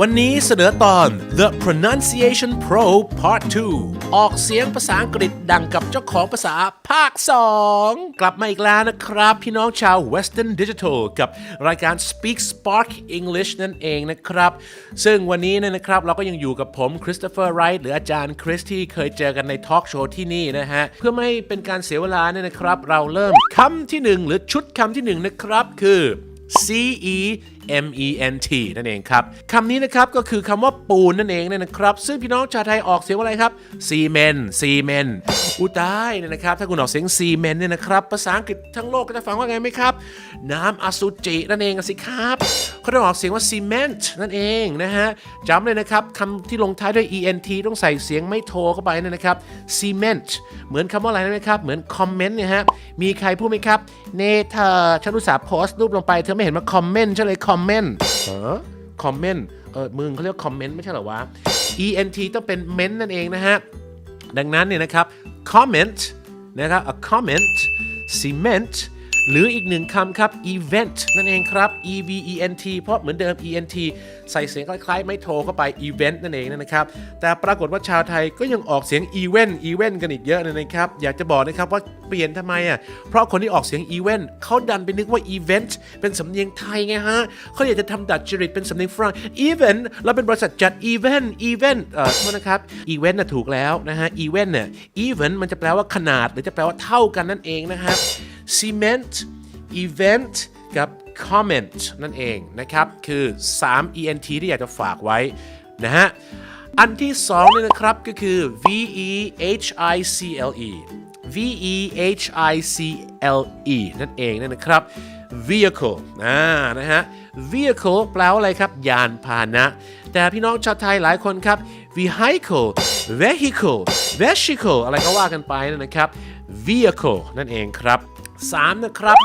วันนี้เสนอตอน The Pronunciation Pro Part 2 ออกเสียงภาษาอังกฤษดังกับเจ้าของภาษาภาค 2 กลับมาอีกแล้วนะครับ พี่น้องชาว Western Digital กับรายการ Speak Spark English นั่นเองนะครับ ซึ่งวันนี้เนยนะครับเราก็ยังอยู่กับผมคริสโตเฟอร์ไรท์หรืออาจารย์คริสที่เคยเจอกันในทอล์กโชว์ที่นี่นะฮะ เพื่อไม่เป็นการเสียเวลาเนี่ยนะครับ เราเริ่มคำที่หนึ่งหรือชุดคำที่หนึ่งนะครับคือ C E M E N T นั่นเองครับคำนี้นะครับก็คือคำว่าปูนนั่นเองเนี่ยนะครับ ซึ่งพี่น้องชาวไทยออกเสียงว่าอะไรครับซีเมนซีเมนอุตายเนี่ยนะครับ ถ้าคุณออกเสียงซีเมนเนี่ยนะครับภาษาอังกฤษทั้งโลกก็จะฟังว่าไงไหมครับ น้ำอสุจินั่นเองสิครับเขาต้องออกเสียงว่าซีเมนต์นั่นเองนะฮะจำเลยนะครับคำที่ลงท้ายด้วย E N T ต้องใส่เสียงไม่โทเข้าไปนยนะครับ cement เหมือนคำว่าอะไรนะครับเหมือนคอมเมนต์เนี่ยฮะมีใครพูดไหมครับเนเธอฉันรู้สาโพสต์รูปลงไปเธอไม่เห็นมาคอมเมนต์ฉันเลยคอมเมนต์ฮะคอมเมนต์เออมึงเขาเรียกคอมเมนต์ไม่ใช่เหรอวะ ent ต้องเป็นเมนต์นั่นเองนะฮะ ดังนั้นเนี่ยนะครับ comment นะครับ a comment cement หรืออีกหนึ่งคำครับ event นั่นเองครับ e v e n t เพราะเหมือนเดิม e n t ใส่เสียงคล้ายๆ ไม่โทรเข้าไป event นั่นเองนะครับ แต่ปรากฏว่าชาวไทยก็ยังออกเสียง event event กันอีกเยอะเลยนะครับ อยากจะบอกนะครับว่าเปลี่ยนทำไมอะ เพราะคนที่ออกเสียง event เขาดันไปนึกว่า event เป็นสำเนียงไทยไงฮะเขาอยากจะทำดัดจริตเป็นสำเนียงฝรั่ง event เราเป็นบริษัทจัด event event เอ่อโทษนะครับ event น่ะถูกแล้วนะฮะ event เนี่ย event มันจะแปลว่าขนาด หรือจะแปลว่าเท่ากันนั่นเองนะครับ cement event กับ comment นั่นเองนะครับ คือ 3 ent ที่อยากจะฝากไว้นะฮะ อันที่2เนี่ยนะครับก็คือ v e h i c l e v e h i c l e นั่นเองนะครับ vehicle อ่านะฮะ vehicle แปลว่าอะไรครับ ยานพาหนะ แต่พี่น้องชาวไทยหลายคนครับ vehicle vehicle vehicle อะไรก็ว่ากันไปนะครับ vehicle นั่นเองครับ 3 นะครับ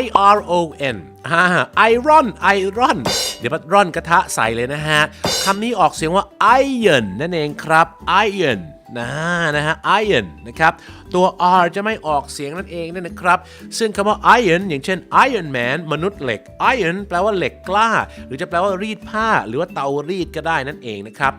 I R O N ฮ่า iron iron เดี๋ยวร่อนกระทะใส่เลยนะฮะ คำนี้ออกเสียงว่า iron นั่นเองครับ iron นะนะฮะ iron นะครับ ตัว R จะไม่ออกเสียงนั่นเองนั่นนะครับ ซึ่งคำว่า iron อย่างเช่น Iron Man มนุษย์เหล็ก iron แปลว่าเหล็กกล้า หรือจะแปลว่ารีดผ้า หรือว่าเตารีดก็ได้นั่นเองนะครับ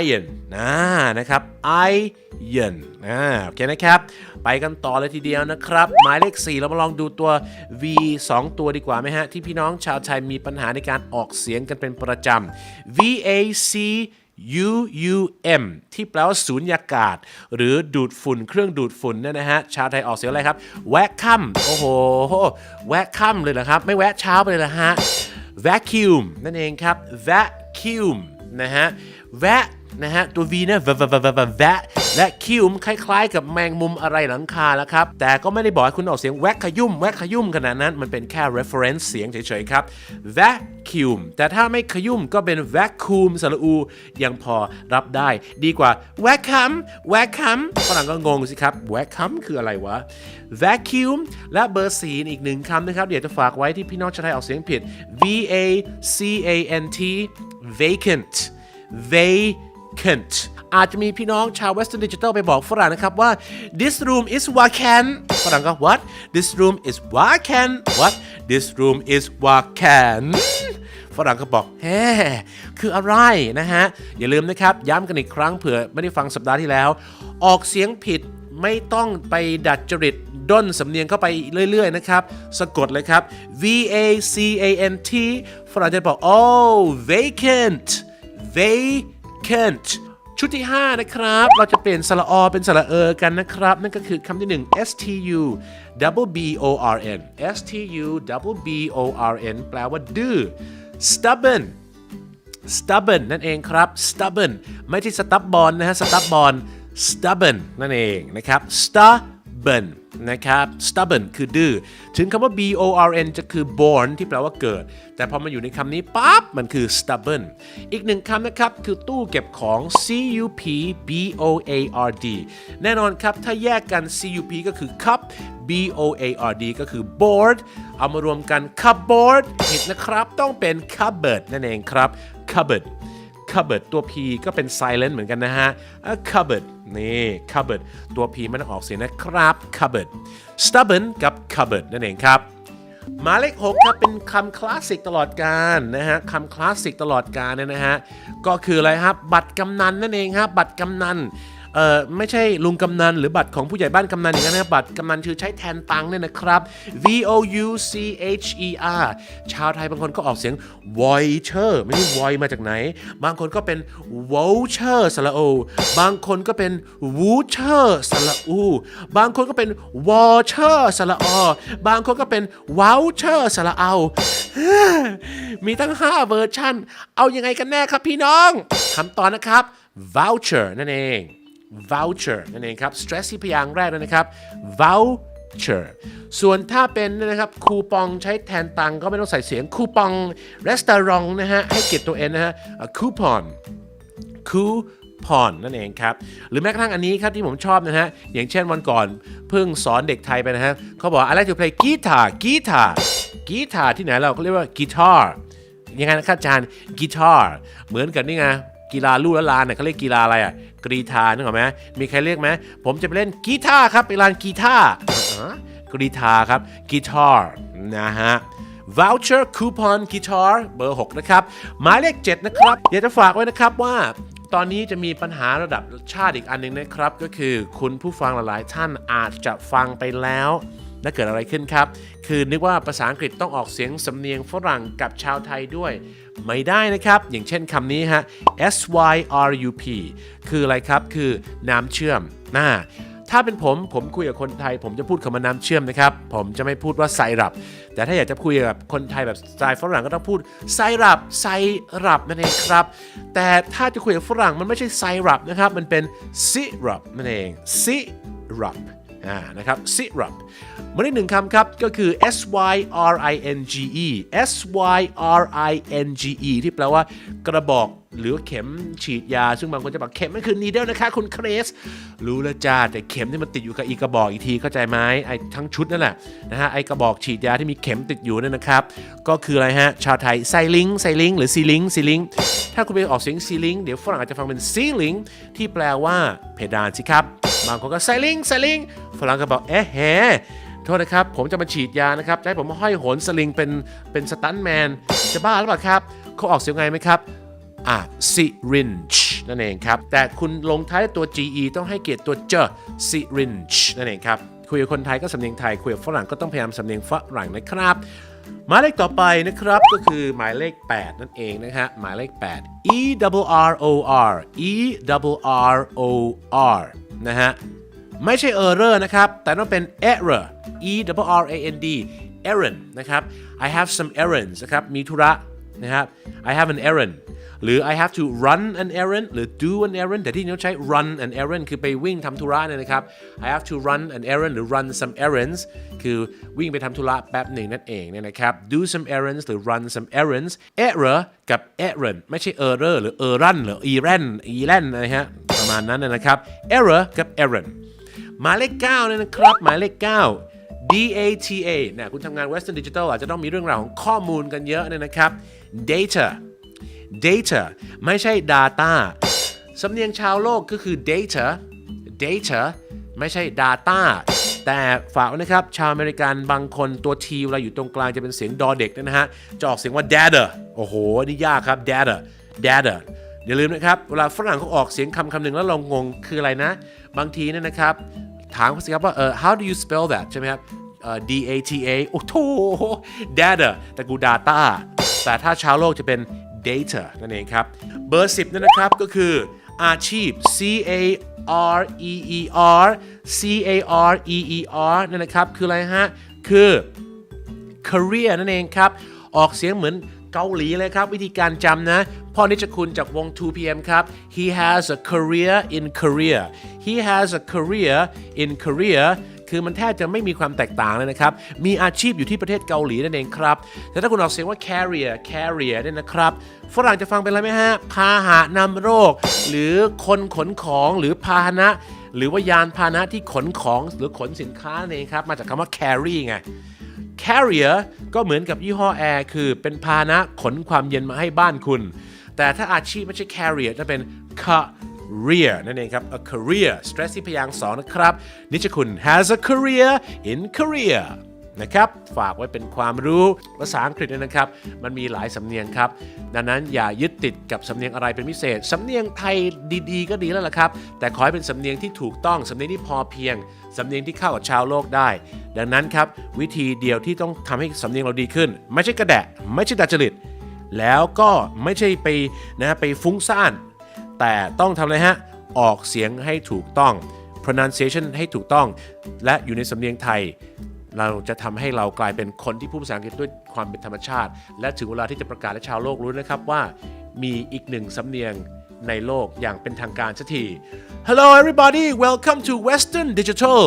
iron นะนะครับ iron นะโอเคนะครับ ไปกันต่อเลยทีเดียวนะครับ หมายเลข 4 เรามาลองดูตัว v 2 ตัวดีกว่าไหมฮะ ที่พี่น้องชาวไทยมีปัญหาในการออกเสียงกันเป็นประจำ v a c U U M ที่แปลว่าสูญญากาศ หรือดูดฝุ่นเครื่องดูดฝุ่นเนี่ยนะฮะชาวไทยออกเสียงอะไรครับ แวะค่ำโอ้โห แวะค่ำเลยเหรอครับ ไม่แวะเช้าไปเลยเหรอฮะ vacuum นั่นเองครับ vacuum นะฮะแวะ นะฮะ ตัว V เนี่ยแวะแวะแวะและคิวมคล้ายๆ กับแมงมุมอะไรหลังคาแล้วครับ แต่ก็ไม่ได้บอกให้คุณออกเสียงแวะขยุ่มแวะขยุ่มขนาดนั้น มันเป็นแค่ reference เสียงเฉยๆครับ vacuum แต่ถ้าไม่ขยุ่มก็เป็น vacuum สระอู ยังพอรับได้ดีกว่า vacuum vacuum ฝรั่งก็งงสิครับ vacuum คืออะไรวะ vacuum และเบอร์สีอีกหนึ่งคำนะครับ เดี๋ยวจะฝากไว้ที่พี่น้องชาวไทยออกเสียงผิด v a c a n t vacant vacant อาจจะมีพี่น้องชาว Western Digital ไปบอกฝรั่งนะครับว่า this room is vacant ฝรั่งก็ what this room is vacant what this room is vacant ฝรั่งก็บอกแฮ่คืออะไรนะฮะ อย่าลืมนะครับ ย้ำกันอีกครั้งเผื่อไม่ได้ฟังสัปดาห์ที่แล้ว ออกเสียงผิดไม่ต้องไปดัดจริตด้นสำเนียงเข้าไปเรื่อย ๆ นะครับ สะกดเลยครับ V A C A N T ฝรั่งจะบอก oh vacant vacant ชุดที่ 5 นะครับ เราจะเปลี่ยนสระอเป็นสระเออกันนะครับ นั่นก็คือคำที่ 1 stu double b o r n stu double b o r n แปลว่าดื้อ stubborn stubborn นั่นเองครับ stubborn ไม่ใช่ stubborn นะฮะ stubborn stubborn นั่นเองนะครับ stubborn นะครับ stubborn คือดื้อ ถึงคำว่า b o r n จะคือ born ที่แปลว่าเกิด แต่พอมาอยู่ในคำนี้ปั๊บ มันคือ stubborn อีกหนึ่งคำนะครับ คือตู้เก็บของ c u p b o a r d แน่นอนครับ ถ้าแยกกัน c u p ก็คือ cup b o a r d ก็คือ board เอามารวมกัน cupboard ผิดนะครับ ต้องเป็น cupboard นั่นเองครับ cupboard cupboard ตัว p ก็เป็น silent เหมือนกันนะฮะ a cupboard นี่ cupboard ตัว p ไม่ต้องออกเสียงนะครับ cupboard stubborn กับ cupboard นั่นเองครับหมายเลข6ครับเป็นคำคลาสสิกตลอดการนะฮะคำคลาสสิกตลอดการเนี่ยนะฮะก็คืออะไรครับบัตรกำนันนั่นเองครับบัตรกำนัน เอ่อไม่ใช่ลุงกำนันหรือบัตรของผู้ใหญ่บ้านกำนันอย่างนั้นนะบัตรกำนันคือใช้แทนตังเนี่ยนะครับ V O U C H E R ชาวไทยบางคนก็ออกเสียง voucher ไม่รู้ voy มาจากไหน บางคนก็เป็น voucher สระโอ บางคนก็เป็น voucher สระอู บางคนก็เป็น voucher สระอบางคนก็เป็น voucher สระเอา มีทั้ง 5 เวอร์ชันเอายังไงกันแน่ครับพี่น้องคำตอบนะครับ voucher นั่นเอง voucher นั่นเองครับ stress ที่พยางค์แรกนะครับ voucher ส่วนถ้าเป็นนะครับคูปองใช้แทนตังก็ไม่ต้องใส่เสียงคูปอง restaurant นะฮะให้เกียรติตัวเองนะฮะ coupon คูพอนนั่นเองครับ หรือแม้กระทั่งอันนี้ครับที่ผมชอบนะฮะ อย่างเช่นวันก่อนเพิ่งสอนเด็กไทยไปนะฮะเขาบอกอะไรจะ play guitar guitar guitar ที่ไหนเราก็เรียกว่า guitar ยังไงนะครับอาจารย์ guitar เหมือนกันนี่ไง กีฬาลู่และลานเนี่ยเขาเรียกกีฬาอะไรอะกรีธานึกออกไหมมีใครเรียกไหมผมจะไปเล่นกีตาร์ครับไปลานกีตาร์กรีธาครับกีตาร์นะฮะ voucher coupon guitar เบอร์ 6 นะครับ หมายเลข 7 นะครับ อยากจะฝากไว้นะครับว่าตอนนี้จะมีปัญหาระดับชาติอีกอันหนึ่งนะครับ ก็คือคุณผู้ฟังหลายๆ ท่านอาจจะฟังไปแล้ว และเกิดอะไรขึ้นครับ คือนึกว่าภาษาอังกฤษต้องออกเสียงสำเนียงฝรั่งกับชาวไทยด้วย ไม่ได้นะครับ อย่างเช่นคำนี้ฮะ S Y R U P คืออะไรครับ คือน้ำเชื่อมน่าถ้าเป็นผม ผมคุยกับคนไทย ผมจะพูดคำว่าน้ำเชื่อมนะครับ ผมจะไม่พูดว่าไซรัป แต่ถ้าอยากจะคุยกับคนไทยแบบสไตล์ฝรั่งก็ต้องพูดไซรัป ไซรัปนั่นเองครับ แต่ถ้าจะคุยกับฝรั่งมันไม่ใช่ไซรัปนะครับ มันเป็นซิรัปนั่นเองซิรัป อ่านะครับ syrup มาได้หนึ่งคำครับ ก็คือ s y r i n g e s y r i n g e ที่แปลว่ากระบอก หรือเข็มฉีดยา ซึ่งบางคนจะบอกเข็มมันคือ needle นะคะ คุณเครส รู้แล้วจ้า แต่เข็มที่มันติดอยู่กับอีกระบอกอีกทีเข้าใจไหมไอ้ทั้งชุดนั่นแหละนะฮะไอ้กระบอกฉีดยาที่มีเข็มติดอยู่นั่นนะครับ ก็คืออะไรฮะ ชาวไทยไซลิงไซลิงหรือซีลิงซีลิงถ้าคุณไปออกเสียงซีลิงเดี๋ยวฝรั่งอาจจะฟังเป็นซีลิงที่แปลว่าเพดานสิครับบางคนก็ไซลิงไซลิงฝรั่งก็บอกเอ๊ะแฮโทษนะครับ ผมจะมาฉีดยานะครับให้ผมมาห้อยโหนสลิงเป็นเป็นสตันแมนจะบ้าหรือเปล่าครับเขาออกเสียงไงไหมครับ อะ syringe นั่นเองครับ แต่คุณลงท้ายด้วยตัว ge ต้องให้เกียรติตัวเจ syringe นั่นเองครับ คุยกับคนไทยก็สำเนียงไทย คุยกับฝรั่งก็ต้องพยายามสำเนียงฝรั่งนะครับหมายเลขต่อไปนะครับก็คือหมายเลข 8 นั่นเองนะฮะหมายเลข 8 e double r o r e double r o r นะฮะไม่ใช่ error นะครับ แต่ต้องเป็น error e double r a n d errand นะครับ I have some errands นะครับ มีธุระ นะครับ I have an errand หรือ I have to run an errand หรือ do an errand แต่ที่นี่เขาใช้ run an errand คือไปวิ่งทำธุระเนี่ยนะครับ I have to run an errand หรือ run some errands คือวิ่งไปทำธุระแป๊บหนึ่งนั่นเองเนี่ยนะครับ do some errands หรือ run some errands error กับ errand ไม่ใช่ error หรือ errand หรือ errand errand นะฮะประมาณนั้นนะครับ error กับ errand หมายเลข9เนี่ยนะครับหมายเลข 9 DATA เนี่ยคุณทำงาน Western Digital อาจจะต้องมีเรื่องราวของข้อมูลกันเยอะเนี่ยนะครับ data data ไม่ใช่ data สำเนียงชาวโลกก็คือ data data ไม่ใช่ data แต่ฝากนะครับ ชาวอเมริกันบางคนตัว T เวลาอยู่ตรงกลางจะเป็นเสียงดอเด็กนะฮะ จะออกเสียงว่า data โอ้โห นี่ยากครับ data data อย่าลืมนะครับ เวลาฝรั่งเขาออกเสียงคำคำหนึ่งแล้วเรางงคืออะไรนะ บางทีเนี่ยนะครับ ถามเขาสิครับว่าเออ how do you spell that ใช่ไหมครับ D A T A โอ้โห data แต่กู data แต่ถ้าชาวโลกจะเป็น data นั่นเองครับ เบอร์ 10นั่นนะครับก็คืออาชีพ C A R E E R C A R E E R นั่นนะครับ คืออะไรฮะ คือ career นั่นเองครับ ออกเสียงเหมือนเกาหลีเลยครับ วิธีการจำนะ พ่อนิจคุณจากวง 2PM ครับ he has a career in Korea he has a career in Korea คือมันแทบจะไม่มีความแตกต่างเลยนะครับ มีอาชีพอยู่ที่ประเทศเกาหลีนั่นเองครับ แต่ถ้าคุณออกเสียงว่า carrier carrier เนี่ยนะครับ ฝรั่งจะฟังเป็นอะไรไหมฮะ พาหะนำโรค หรือคนขนของหรือพาหนะ หรือว่ายานพาหนะที่ขนของหรือขนสินค้านั่นเองครับ มาจากคำว่า carry ไง carrier ก็เหมือนกับยี่ห้อแอร์คือเป็นพาหนะขนความเย็นมาให้บ้านคุณ แต่ถ้าอาชีพไม่ใช่ carrier จะเป็น career นั่นเองครับ a career stress ที่พยางค์สองนะครับ นิชคุณ has a career in Korea นะครับ ฝากไว้เป็นความรู้ภาษาอังกฤษนะครับ มันมีหลายสำเนียงครับ ดังนั้นอย่ายึดติดกับสำเนียงอะไรเป็นพิเศษ สำเนียงไทยดีๆ ก็ดีแล้วล่ะครับ แต่ขอให้เป็นสำเนียงที่ถูกต้อง สำเนียงที่พอเพียง สำเนียงที่เข้ากับชาวโลกได้ ดังนั้นครับ วิธีเดียวที่ต้องทำให้สำเนียงเราดีขึ้น ไม่ใช่กระแดะ ไม่ใช่ดัดจริต แล้วก็ไม่ใช่ไปนะฮะไปฟุ้งซ่าน แต่ต้องทำอะไรฮะ ออกเสียงให้ถูกต้อง pronunciation ให้ถูกต้อง และอยู่ในสำเนียงไทย เราจะทำให้เรากลายเป็นคนที่พูดภาษาอังกฤษด้วยความเป็นธรรมชาติ และถึงเวลาที่จะประกาศให้ชาวโลกรู้นะครับว่า มีอีกหนึ่งสำเนียงในโลกอย่างเป็นทางการสักที Hello everybody welcome to Western Digital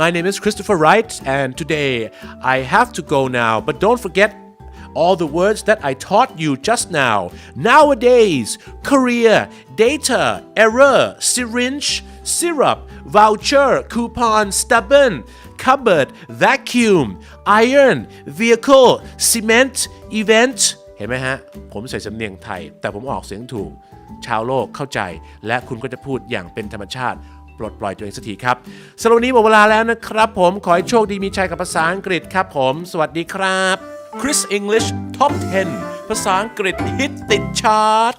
my name is Christopher Wright and today I have to go now but don't forget all the words that I taught you just now. Nowadays, career, data, error, syringe, syrup, voucher, coupon, stubborn, cupboard, vacuum, iron, vehicle, cement, event เห็นไหมฮะ ผมใส่สำเนียงไทย แต่ผมออกเสียงถูก ชาวโลกเข้าใจ และคุณก็จะพูดอย่างเป็นธรรมชาติปลดปล่อยตัวเองสักทีครับสำหรับวันนี้หมดเวลาแล้วนะครับ ผมขอให้โชคดีมีชัยกับภาษาอังกฤษครับ ผม สวัสดีครับ Chris English Top 10 ภาษาอังกฤษฮิตติดชาร์ต